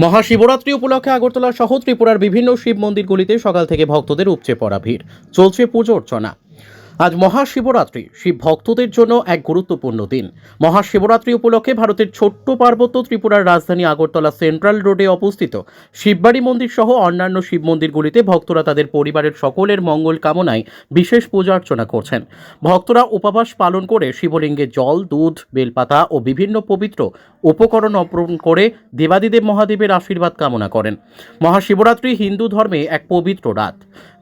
মহাশিবরাত্রি উপলক্ষে আগরতলা সহ ত্রিপুরার বিভিন্ন শিব মন্দিরগুলিতে সকাল থেকে ভক্তদের উপচে পড়া ভিড়। চলছে পুজো অর্চনা আজ মহাশিবরাত্রি, শিব ভক্তদের জন্য এক গুরুত্বপূর্ণ দিন। মহাশিবরাত্রি উপলক্ষে ভারতের ছোট্ট পার্বত্য ত্রিপুরার রাজধানী আগরতলা সেন্ট্রাল রোডে অবস্থিত শিববাড়ি মন্দির সহ অন্যান্য শিব মন্দিরগুলিতে ভক্তরা তাদের পরিবারের সকলের মঙ্গল কামনায় বিশেষ পূজা অর্চনা করছেন। ভক্তরা উপবাস পালন করে শিবলিঙ্গে জল, দুধ, বেলপাতা ও বিভিন্ন পবিত্র উপকরণ অর্পণ করে দেবাদিদেব মহাদেবের আশীর্বাদ কামনা করেন। মহাশিবরাত্রি হিন্দু ধর্মে এক পবিত্র রাত,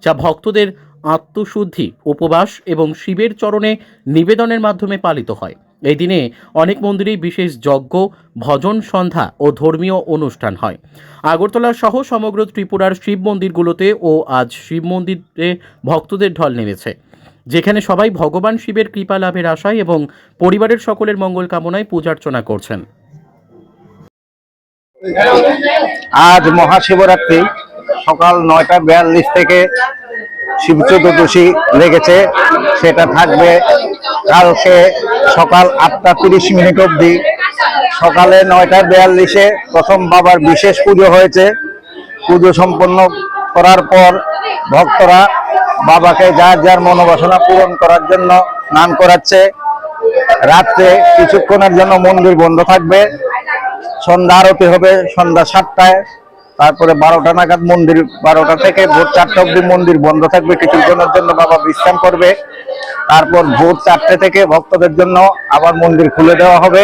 যা ভক্তদের আত্মশুদ্ধি, উপবাস এবং শিবের চরণে নিবেদনের মাধ্যমে পালিত হয়। এই দিনে অনেক মন্দিরেই বিশেষ যজ্ঞ, ভজন, সন্ধ্যা ও ধর্মীয় অনুষ্ঠান হয়। আগরতলা সহ সমগ্র ত্রিপুরার শিব মন্দিরগুলোতে ও আজ শিব মন্দিরে ভক্তদের ঢল নেমেছে। যেখানে সবাই ভগবান শিবের কৃপা লাভের আশায় এবং পরিবারের সকলের মঙ্গল কামনায় পূজার্চনা করছেন। আজ মহাশিবরাত্রি সকাল নয়টা বিয়াল্লিশ থেকে শিব চতুর্দশী লেগেছে, সেটা থাকবে কালকে সকাল আটটা তিরিশ মিনিট অবধি। সকালে নয়টা বিয়াল্লিশে প্রথম বাবার বিশেষ পুজো হয়েছে। পুজো সম্পন্ন করার পর ভক্তরা বাবাকে যার যার মনোবাসনা পূরণ করার জন্য স্নান করাচ্ছে। রাত্রে কিছুক্ষণের জন্য মন্দির বন্ধ থাকবে। সন্ধ্যা আরতি হবে সন্ধ্যা সাতটায়। তারপরে বারোটা নাগাদ মন্দির, বারোটা থেকে ভোর চারটা অব্দি মন্দির বন্ধ থাকবে। কিছুক্ষণের জন্য বাবা বিশ্রাম করবে। তারপর ভোর চারটে থেকে ভক্তদের জন্য আবার মন্দির খুলে দেওয়া হবে।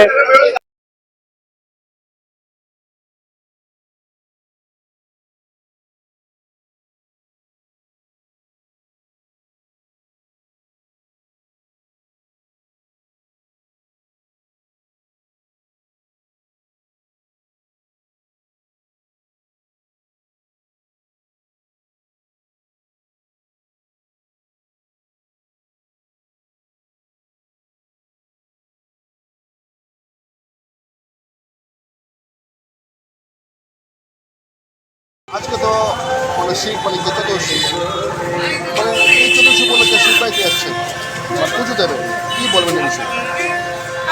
আজকে তো মানে শিব মানে যে চতুর্শী মানে এই চতুর্শী উপলক্ষে শিব বাড়িতে আসছে আর পুজো দেবে, কি বলবেন এই বিষয়ে?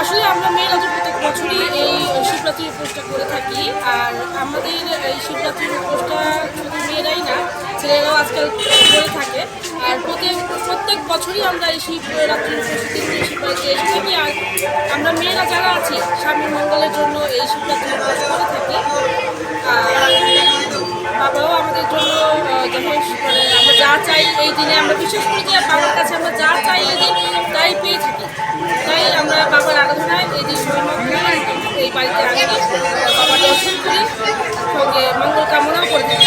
আসলে আমরা মেয়েরা তো প্রত্যেক বছরই এই শিবরাত্রির উপোসটা করে থাকি, আর আমাদের এই শিবরাত্রির উপোসটা শুধু মেয়েরাই না, ছেলেরাও আজকাল করে থাকে, আর প্রত্যেক প্রত্যেক বছরই আমরা এই শিবরাত্রির এই শিবরাত্রি এসে থাকি, আর আমরা মেয়েরা যারা আছি স্বামীর মঙ্গলের জন্য এই শিবরাত্রির উপোস করে থাকি, আর আমরা যা চাই এই দিনে, আমরা বিশেষ করে যে বাবার কাছে আমরা যা চাই এই দিন, তাই পেয়ে থাকি। তাই আমরা বাবার আরাধনায় এই দিন এই বাড়িতে আগে বাবাকে অর্পণ করি, সঙ্গে মঙ্গল কামনাও করে থাকি।